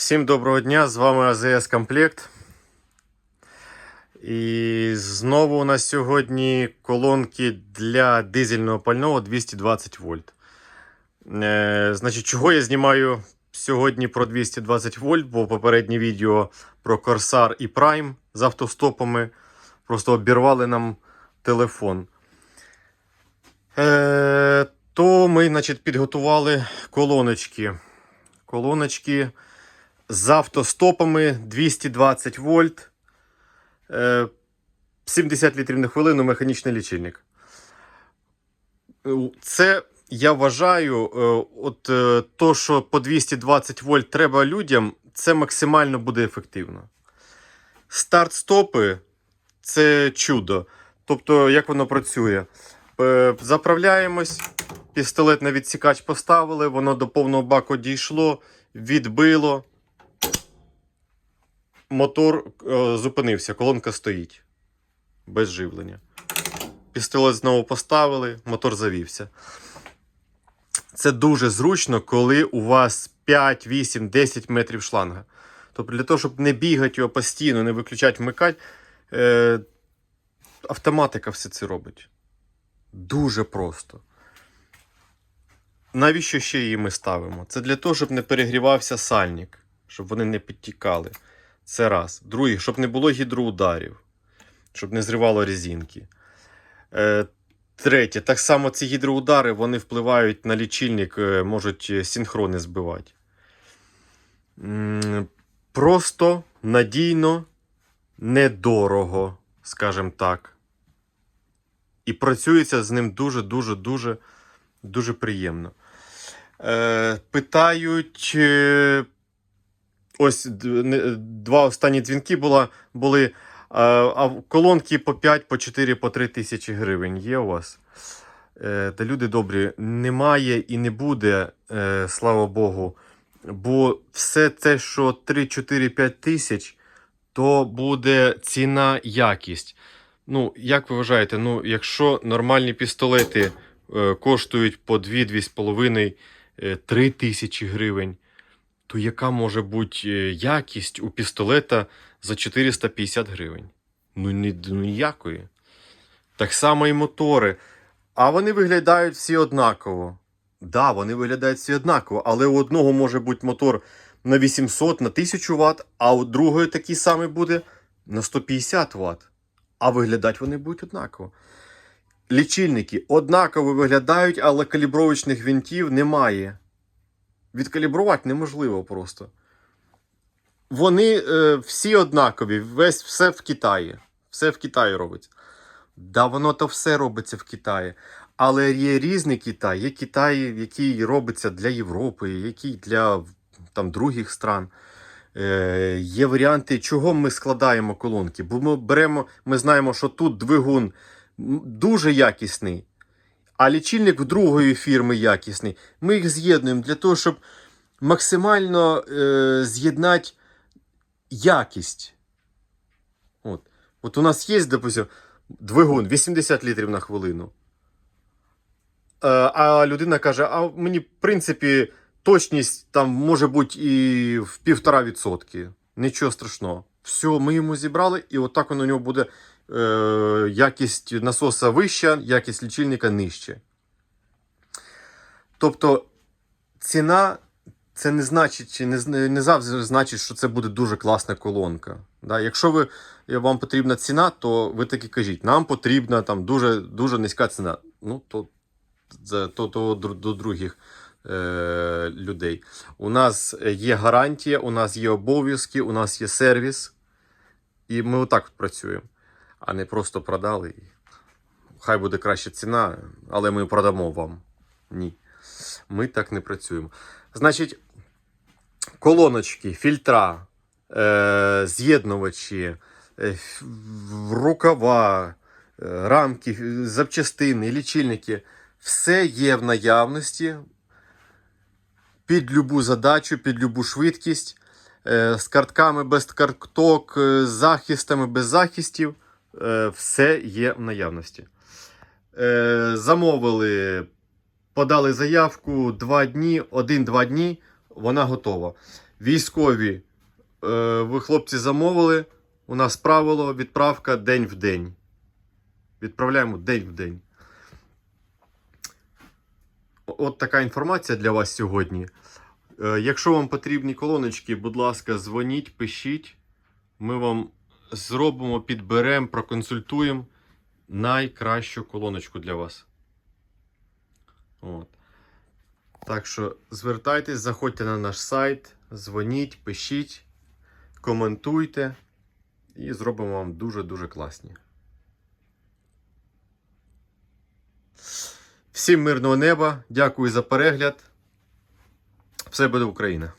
Всім доброго дня! З вами АЗС Комплект. І знову у нас сьогодні колонки для дизельного пального 220 вольт. Е, значить, чого я знімаю сьогодні про 220 вольт, бо попереднє відео про Corsair і Prime з автостопами просто обірвали нам телефон. Е, то ми, значить, підготували колоночки. Колоночки з автостопами 220 вольт, е, 70 літрів на хвилину, механічний лічильник. Е, Це я вважаю, е, от е, то, що по 220 вольт треба людям, це максимально буде ефективно. Старт-стопи це чудо. Тобто, як воно працює? Е, Заправляємось, пістолет на відсікач поставили, воно до повного баку дійшло, відбило. Мотор е, зупинився, колонка стоїть без живлення. Пістолет знову поставили, мотор завівся. Це дуже зручно, коли у вас 5, 8, 10 метрів шланга. Тобто, для того, щоб не бігати його постійно, не виключати, вмикати, е, автоматика все це робить. Дуже просто. Навіщо ще її ми ставимо? Це для того, щоб не перегрівався сальник, щоб вони не підтікали. Це раз. Другий, щоб не було гідроударів, щоб не зривало резинки. Е, третє, так само ці гідроудари вони впливають на лічильник, е, можуть е, синхрони збивати. Просто надійно, недорого, скажімо так. І працюється з ним дуже-дуже дуже дуже приємно. Е, питають. Ось два останні дзвінки була, були. е, А колонки по 5, по 4, по 3 тисячі гривень є у вас. Е, Та люди добрі, немає і не буде, е, слава Богу. Бо все те, що 3, 4, 5 тисяч, то буде ціна якість. Ну, як ви вважаєте, ну, якщо нормальні пістолети коштують по 2-2,5 е, 3 тисячі гривень, то яка може бути е, якість у пістолета за 450 гривень? Ну, ні, ну ніякої. Так само і мотори. А вони виглядають всі однаково. Да, вони виглядають всі однаково, але у одного може бути мотор на 800, на 1000 Вт, а у другої такий самий буде на 150 Вт. А виглядати вони будуть однаково. Лічильники однаково виглядають, але калібровочних винтів немає. Відкалібрувати неможливо просто. Вони е, всі однакові, весь все в Китаї. Все в Китаї робиться. Да, воно то все робиться в Китаї. Але є різний Китай. Є Китай, який робиться для Європи, який для там, других стран. Е, є варіанти, чого ми складаємо колонки. Бо ми беремо, ми знаємо, що тут двигун дуже якісний, а лічильник другої фірми якісний. Ми їх з'єднуємо для того, щоб максимально е, з'єднати якість. От. От у нас є, допустим, двигун 80 літрів на хвилину. Е, А людина каже: а мені, в принципі, точність там може бути і в півтора відсотки. Нічого страшного. Все, ми йому зібрали, і отак воно у нього буде е, якість насоса вища, якість лічильника нижче. Тобто ціна це не значить, чи не, не завжди значить, що це буде дуже класна колонка. Да? Якщо ви, е, вам потрібна ціна, то ви таки кажіть, нам потрібна там дуже, дуже низька ціна. Ну, то, це, то, то до, до других е, людей. У нас є гарантія, у нас є обов'язки, у нас є сервіс. І ми отак от працюємо, а не просто продали. Хай буде краща ціна, але ми продамо вам. Ні. Ми так не працюємо. Значить, колоночки, фільтра, е, з'єднувачі, е, рукава, е, рамки, запчастини, лічильники. Все є в наявності під любу задачу, під любу швидкість, е, з картками без карток, е, з захистами без захистів. Е, Все є в наявності. Е, Замовили, подали заявку 2 дні, 1-2 дні, вона готова. Військові, е, ви хлопці замовили. У нас правило відправка день в день. Відправляємо день в день. От така інформація для вас сьогодні. Якщо вам потрібні колоночки, будь ласка, дзвоніть, пишіть. Ми вам зробимо, підберемо, проконсультуємо найкращу колоночку для вас. От. Так що звертайтесь, заходьте на наш сайт, дзвоніть, пишіть, коментуйте і зробимо вам дуже-дуже класні. Всім мирного неба, дякую за перегляд. Все буде Україна!